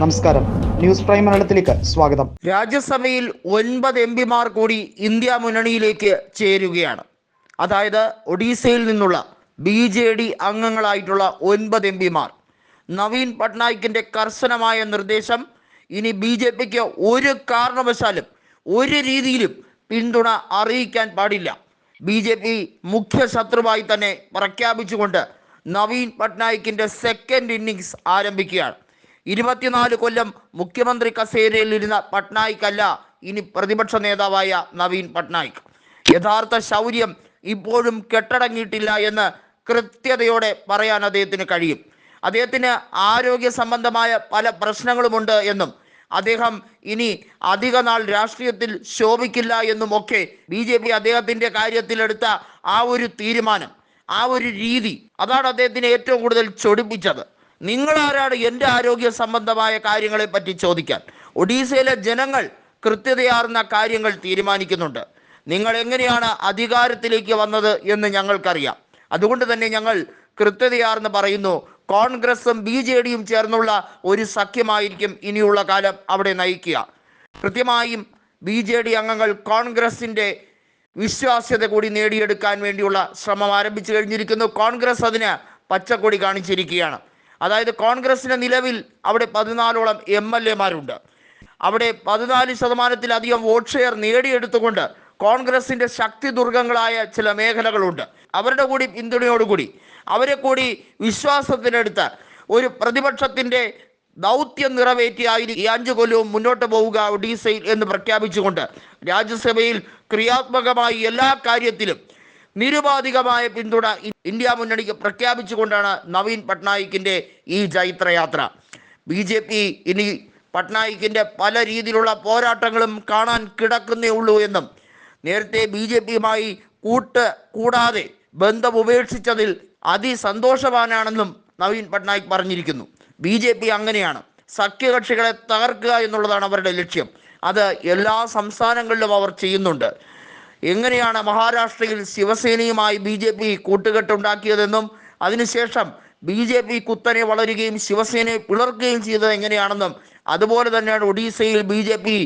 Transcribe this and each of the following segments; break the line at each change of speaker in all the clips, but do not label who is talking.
നമസ്കാരം. News prime മലയാളത്തിലേക്ക് സ്വാഗതം.
രാജ്യസഭയിൽ ഒൻപത് എം പിമാർ കൂടി ഇന്ത്യ മുന്നണിയിലേക്ക് ചേരുകയാണ്. അതായത് ഒഡീസയിൽ നിന്നുള്ള ബി ജെ ഡി അംഗങ്ങളായിട്ടുള്ള ഒൻപത് എം പിമാർ. നവീൻ പട്നായിക്കിന്റെ കർശനമായ നിർദ്ദേശം ഇനി ബി ജെ പിക്ക് ഒരു കാരണവശാലും ഒരു രീതിയിലും പിന്തുണ അറിയിക്കാൻ പാടില്ല. ബി ജെ പി മുഖ്യ ശത്രുവായി തന്നെ പ്രഖ്യാപിച്ചുകൊണ്ട് നവീൻ പട്നായിക്കിന്റെ സെക്കൻഡ് ഇന്നിങ്സ് ആരംഭിക്കുകയാണ്. ഇരുപത്തിനാല് കൊല്ലം മുഖ്യമന്ത്രി കസേരയിൽ ഇരുന്ന പട്നായിക് അല്ല ഇനി പ്രതിപക്ഷ നേതാവായ നവീൻ പട്നായിക്. യഥാർത്ഥ ശൗര്യം ഇപ്പോഴും കെട്ടടങ്ങിയിട്ടില്ല എന്ന് കൃത്യതയോടെ പറയാൻ അദ്ദേഹത്തിന് കഴിയും. അദ്ദേഹത്തിന് ആരോഗ്യ സംബന്ധമായ പല പ്രശ്നങ്ങളുമുണ്ട് എന്നും അദ്ദേഹം ഇനി അധിക നാൾ രാഷ്ട്രീയത്തിൽ ശോഭിക്കില്ല എന്നും ഒക്കെ ബി ജെ പി അദ്ദേഹത്തിന്റെ കാര്യത്തിലെടുത്ത ആ ഒരു തീരുമാനം ആ ഒരു രീതി അതാണ് അദ്ദേഹത്തിന് ഏറ്റവും കൂടുതൽ ചൊടിപ്പിച്ചത്. നിങ്ങളാരാണ് എന്റെ ആരോഗ്യ സംബന്ധമായ കാര്യങ്ങളെ പറ്റി ചോദിക്കാൻ? ഒഡീസയിലെ ജനങ്ങൾ കൃത്യതയാർന്ന കാര്യങ്ങൾ തീരുമാനിക്കുന്നുണ്ട്. നിങ്ങൾ എങ്ങനെയാണ് അധികാരത്തിലേക്ക് വന്നത് എന്ന് ഞങ്ങൾക്കറിയാം. അതുകൊണ്ട് തന്നെ ഞങ്ങൾ കൃത്യതയാർന്ന് പറയുന്നു കോൺഗ്രസും ബി ജെ ഡിയും ചേർന്നുള്ള ഒരു സഖ്യമായിരിക്കും ഇനിയുള്ള കാലം അവിടെ നയിക്കുക. കൃത്യമായും ബി ജെ ഡി അംഗങ്ങൾ കോൺഗ്രസിന്റെ വിശ്വാസ്യത കൂടി നേടിയെടുക്കാൻ വേണ്ടിയുള്ള ശ്രമം ആരംഭിച്ചു കഴിഞ്ഞിരിക്കുന്നു. കോൺഗ്രസ് അതിന് പച്ചക്കൊടി കാണിച്ചിരിക്കുകയാണ്. അതായത് കോൺഗ്രസിന്റെ നിലവിൽ അവിടെ പതിനാലോളം എം എൽ എമാരുണ്ട്. അവിടെ പതിനാല് ശതമാനത്തിലധികം വോട്ട് ഷെയർ നേടിയെടുത്തുകൊണ്ട് കോൺഗ്രസിന്റെ ശക്തി ദുർഗങ്ങളായ ചില മേഖലകളുണ്ട്. അവരുടെ കൂടി പിന്തുണയോടുകൂടി അവരെ കൂടി വിശ്വാസത്തിനെടുത്ത് ഒരു പ്രതിപക്ഷത്തിന്റെ ദൗത്യം നിറവേറ്റിയായിരിക്കും ഈ അഞ്ചു കൊല്ലവും മുന്നോട്ട് പോവുക ഒഡീസയിൽ എന്ന് പ്രഖ്യാപിച്ചുകൊണ്ട് രാജ്യസഭയിൽ ക്രിയാത്മകമായി എല്ലാ കാര്യത്തിലും നിരുപാധികമായ പിന്തുണ ഇന്ത്യ മുന്നണിക്ക് പ്രഖ്യാപിച്ചുകൊണ്ടാണ് നവീൻ പട്നായിക്കിന്റെ ഈ ജൈത്രയാത്ര. ബി ജെ പി ഇനി പട്നായിക്കിന്റെ പല രീതിയിലുള്ള പോരാട്ടങ്ങളും കാണാൻ കിടക്കുന്നേ ഉള്ളൂ എന്നും നേരത്തെ ബി ജെ പിയുമായി കൂട്ട് കൂടാതെ ബന്ധം ഉപേക്ഷിച്ചതിൽ അതിസന്തോഷവാനാണെന്നും നവീൻ പട്നായിക് പറഞ്ഞിരിക്കുന്നു. ബി ജെ പി അങ്ങനെയാണ്. സഖ്യകക്ഷികളെ തകർക്കുക എന്നുള്ളതാണ് അവരുടെ ലക്ഷ്യം. അത് എല്ലാ സംസ്ഥാനങ്ങളിലും അവർ ചെയ്യുന്നുണ്ട്. എങ്ങനെയാണ് മഹാരാഷ്ട്രയിൽ ശിവസേനയുമായി ബി ജെ പി കൂട്ടുകെട്ടുണ്ടാക്കിയതെന്നും അതിനുശേഷം ബി ജെ പി കുത്തനെ വളരുകയും ശിവസേനയെ പിളർക്കുകയും ചെയ്തത് എങ്ങനെയാണെന്നും അതുപോലെ തന്നെയാണ് ഒഡീസയിൽ B J P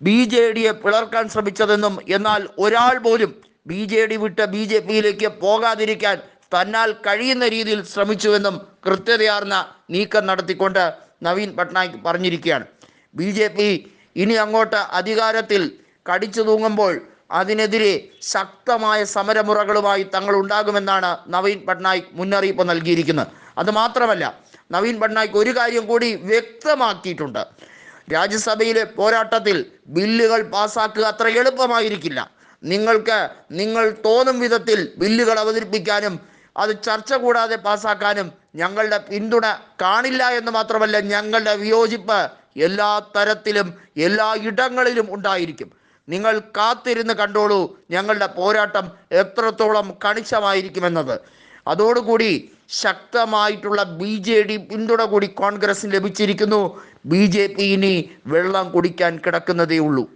B J ഡിയെ പിളർക്കാൻ ശ്രമിച്ചതെന്നും എന്നാൽ ഒരാൾ പോലും ബി ജെ ഡി വിട്ട് ബി ജെ പിയിലേക്ക് പോകാതിരിക്കാൻ തന്നാൽ കഴിയുന്ന രീതിയിൽ ശ്രമിച്ചുവെന്നും കൃത്യതയാർന്ന നീക്കം നടത്തിക്കൊണ്ട് നവീൻ പട്നായിക് പറഞ്ഞിരിക്കുകയാണ്. ബി ജെ പി ഇനി അങ്ങോട്ട് അധികാരത്തിൽ കടിച്ചു തൂങ്ങുമ്പോൾ അതിനെതിരെ ശക്തമായ സമരമുറകളുമായി തങ്ങൾ ഉണ്ടാകുമെന്നാണ് നവീൻ പട്നായിക് മുന്നറിയിപ്പ് നൽകിയിരിക്കുന്നത്. അത് മാത്രമല്ല നവീൻ പട്നായിക് ഒരു കാര്യം കൂടി വ്യക്തമാക്കിയിട്ടുണ്ട്. രാജ്യസഭയിലെ പോരാട്ടത്തിൽ ബില്ലുകൾ പാസാക്കുക അത്ര എളുപ്പമായിരിക്കില്ല. നിങ്ങൾക്ക് നിങ്ങൾ തോന്നും വിധത്തിൽ ബില്ലുകൾ അവതരിപ്പിക്കാനും അത് ചർച്ച കൂടാതെ പാസാക്കാനും ഞങ്ങളുടെ പിന്തുണ കാണില്ല എന്ന് മാത്രമല്ല ഞങ്ങളുടെ വിയോജിപ്പ് എല്ലാ തരത്തിലും എല്ലാ ഇടങ്ങളിലും ഉണ്ടായിരിക്കും. നിങ്ങൾ കാത്തിരുന്ന് കണ്ടോളൂ ഞങ്ങളുടെ പോരാട്ടം എത്രത്തോളം കണിശമായിരിക്കുമെന്നത്. അതോടുകൂടി ശക്തമായിട്ടുള്ള ബി ജെ ഡി പിന്തുണ കൂടി കോൺഗ്രസ് ലഭിച്ചിരിക്കുന്നു. ബി ജെ പി ഇനി വെള്ളം കുടിക്കാൻ കിടക്കുന്നതേ ഉള്ളൂ.